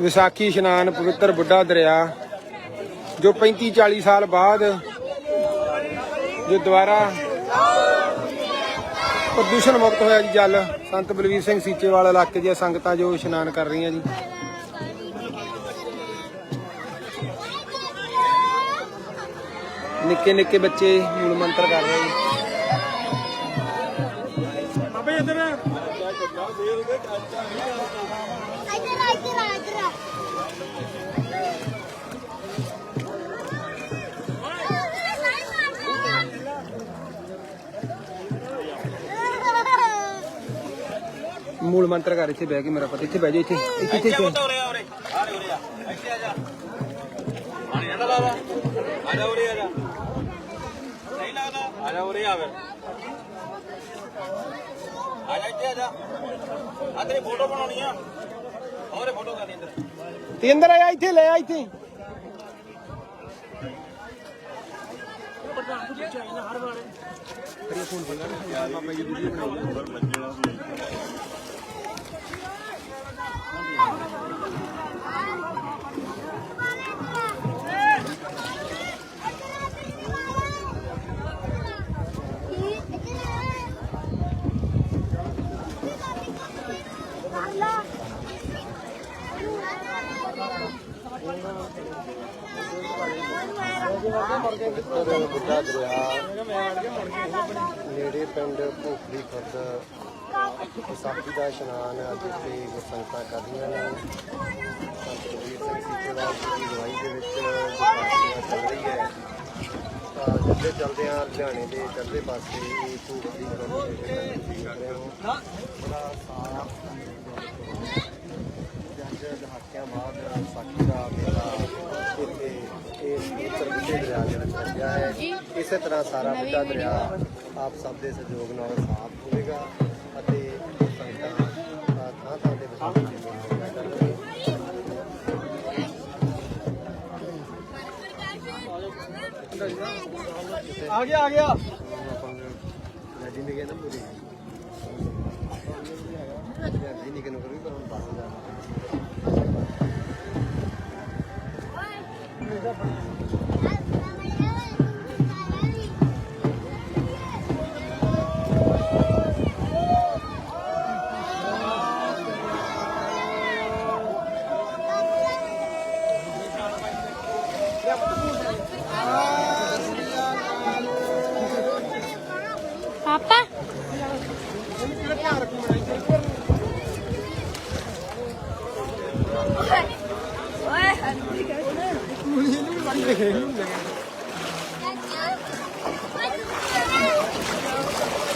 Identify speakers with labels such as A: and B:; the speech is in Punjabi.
A: ਵਿਸਾਖੀ ਇਸ਼ਨਾਨ, ਪਵਿੱਤਰ ਬੁੱਢਾ ਦਰਿਆ, ਜੋ 35 40 ਸਾਲ ਬਾਅਦ ਜੋ ਦੁਬਾਰਾ ਪ੍ਰਦੂਸ਼ਣ ਮੁਕਤ ਹੋਇਆ ਜੀ ਜਲ। ਸੰਤ ਬਲਵੀਰ ਸਿੰਘ ਸੀਚੇਵਾਲ ਇਲਾਕੇ ਦੀਆਂ ਸੰਗਤਾਂ ਜੋ ਇਸ਼ਨਾਨ ਕਰ ਰਹੀਆਂ ਜੀ। ਨਿੱਕੇ ਨਿੱਕੇ ਬੱਚੇ ਮੂਲ ਮੰਤਰ ਕਰ ਰਹੇ ਜੀ ਬਾਬੇ ਇੱਧਰ ਮੂਲ ਮੰਤਰ ਕਰ ਇੱਥੇ ਬਹਿ ਕੇ ਮੇਰਾ ਪਤਾ, ਇੱਥੇ ਬਹਿ ਜਾ ਇੱਥੇ ਇੱਥੇ ਇੱਥੇ ਇੱਥੇ।
B: ਉਰੇ ਆ ਉਰੇ ਆ ਉਰੇ ਆ ਇੱਥੇ ਆ ਜਾ ਪਾਣੀ ਨਾ ਲਾ ਆ ਜਾ ਉਰੇ ਆ ਜਾ ਨਹੀਂ ਲੱਗਦਾ। ਆ ਜਾ ਉਰੇ ਆ ਫਿਰ। ਆ ਜਾ ਇੱਥੇ ਆ ਜਾ। ਆ ਤੇਰੀ ਫੋਟੋ ਬਣਾਉਣੀ ਆ। ਹੋਰੇ ਫੋਟੋ ਕਰਨੀ ਇੱਧਰ।
A: ਤੇ ਅੰਦਰ ਆ ਇੱਥੇ ਲੈ ਆ, ਇੱਥੇ।
C: ਬੁੱਢਾ ਦਰਿਆ ਨੇੜੇ ਪਿੰਡ ਭੋਖੜੀ ਖੁਰਦ, ਵਿਸਾਖੀ ਦਾ ਇਸ਼ਨਾਨ ਅੱਜ ਇੱਥੇ ਸੰਗਤਾਂ ਕਰਦੀਆਂ ਨੇ। ਸੰਤ ਕਬੀਰ ਸਿੰਘ ਸੀਚੇਵਾਲ ਦੀ ਅਗਵਾਈ ਦੇ ਵਿੱਚ ਵਿਸਾਖੀ ਚੱਲ ਰਹੀ ਹੈ ਤਾਂ ਜਿੱਦੇ ਚੱਲਦੇ ਆ, ਲੁਧਿਆਣੇ ਦੇ ਚੜ੍ਹਦੇ ਪਾਸੇ ਇਹ ਭੋਖੜੀ ਖੁਰਦ ਦੇ ਵਿੱਚ ਤੁਸੀਂ ਦੇਖ ਰਹੇ ਹੋ ਬੜਾ ਸਾਫ਼ ਜੰਜ ਦਹਾਕਿਆਂ ਬਾਅਦ ਵਿਸਾਖੀ ਦਾ ਮੇਲਾ ਇੱਥੇ ਇਸ ਪਵਿੱਤਰ ਬੁੱਢੇ ਦਰਿਆ ਦੇ ਵਿੱਚ ਲੱਗਿਆ ਹੈ। ਇਸੇ ਤਰ੍ਹਾਂ ਸਾਰਾ ਬੁੱਢਾ ਦਰਿਆ ਆਪ ਸਭ ਦੇ ਸਹਿਯੋਗ ਨਾਲ ਸਾਫ਼ ਹੋਵੇਗਾ ਅਤੇ ਸੰਗਤਾਂ ਅ, ਥਾਂ ਥਾਂ ਤੇ ਵਿਸਾਖੀ ਦੇ ਮੇਲੇ ਦਾ ਕਰਨਗੇ
A: ਆ ਗਿਆ ਆ ਗਿਆ।
C: ਨਦੀ ਨੇ ਪੂਰੀ। ਨਹੀਂ ਕਿਨੂੰ ਕਰੀ ਪਰ ਹੁਣ ਪਾਸ ਜਾਣਾ
D: ਪਾਪਾ। ਓਏ 嘿嘿嘿。